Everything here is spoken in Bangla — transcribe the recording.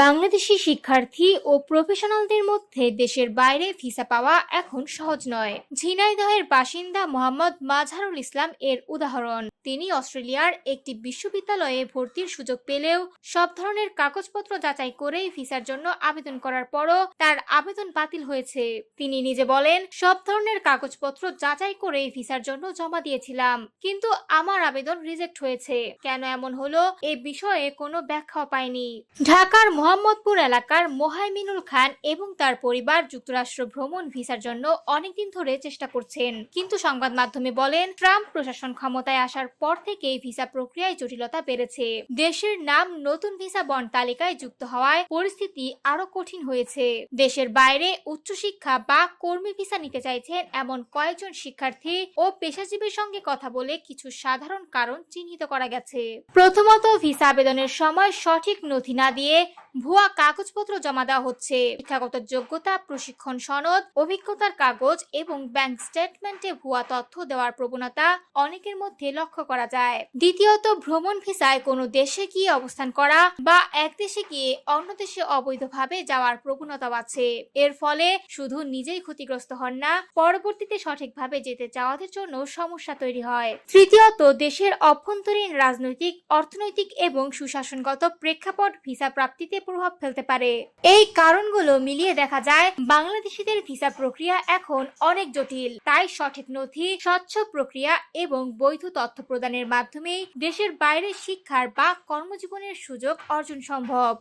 বাংলাদেশি শিক্ষার্থী ও প্রফেশনালদের মধ্যে দেশের বাইরে ভিসা পাওয়া এখন সহজ নয়। ঝিনাইদহের বাসিন্দা মোহাম্মদ মাজহারুল ইসলাম এর উদাহরণ। তিনি অস্ট্রেলিয়ার একটি বিশ্ববিদ্যালয়ে ভর্তির সুযোগ পেলেও সব ধরনের কাগজপত্র যাচাই করেই ভিসার জন্য আবেদন করার পরও তার আবেদন বাতিল হয়েছে। তিনি নিজে বলেন, সব ধরনের কাগজপত্র যাচাই করেই ভিসার জন্য জমা দিয়েছিলাম, কিন্তু আমার আবেদন রিজেক্ট হয়েছে। কেন এমন হলো এ বিষয়ে কোনো ব্যাখ্যাও পাইনি। ঢাকার মোহাম্মদপুর এলাকার মোহাইমিনুল খান এবং তার পরিবার যুক্তরাষ্ট্র ভ্রমণ ভিসার জন্য অনেকদিন ধরে চেষ্টা করছেন। কিন্তু সংবাদ মাধ্যমে বলেন, ট্রাম্প প্রশাসন ক্ষমতায় আসার পর থেকেই ভিসা প্রক্রিয়ায় জটিলতা বেড়েছে। দেশের নাম নতুন ভিসা বন্ড তালিকায় যুক্ত হওয়ায় পরিস্থিতি আরও কঠিন হয়েছে। দেশের বাইরে উচ্চশিক্ষা বা কর্মী ভিসা নিতে চাইছেন এমন কয়েকজন শিক্ষার্থী ও পেশাজীবীর সঙ্গে কথা বলে কিছু সাধারণ কারণ চিহ্নিত করা গেছে। প্রথমত, ভিসা আবেদনের সময় সঠিক নথি না দিয়ে ভুয়া কাগজপত্র জমা দেওয়া হচ্ছে। শিক্ষাগত যোগ্যতা, প্রশিক্ষণ সনদ, অভিজ্ঞতার কাগজ এবং ব্যাংক স্টেটমেন্টে ভুয়া তথ্য দেওয়ার প্রবণতা অনেকের মধ্যে লক্ষ্য করা যায়। দ্বিতীয়ত, ভ্রমণ ভিসায় কোনো দেশে গিয়ে অবস্থান করা বা এক দেশে গিয়ে অন্য দেশে অবৈধভাবে যাওয়ার প্রবণতাও আছে। এর ফলে শুধু নিজেই ক্ষতিগ্রস্ত হন না, পরবর্তীতে সঠিকভাবে যেতে চাওয়াদের জন্য সমস্যা তৈরি হয়। তৃতীয়ত, দেশের অভ্যন্তরীণ রাজনৈতিক, অর্থনৈতিক এবং সুশাসনগত প্রেক্ষাপট ভিসা প্রাপ্তিতে প্রভাব ফেলতে পারে। এই কারণগুলো মিলিয়ে দেখা যায়, বাংলাদেশিদের ভিসা প্রক্রিয়া এখন অনেক জটিল। তাই সঠিক নথি, স্বচ্ছ প্রক্রিয়া এবং বৈধ তথ্য প্রদানের মাধ্যমেই দেশের বাইরে শিক্ষার বা কর্মজীবনের সুযোগ অর্জন সম্ভব।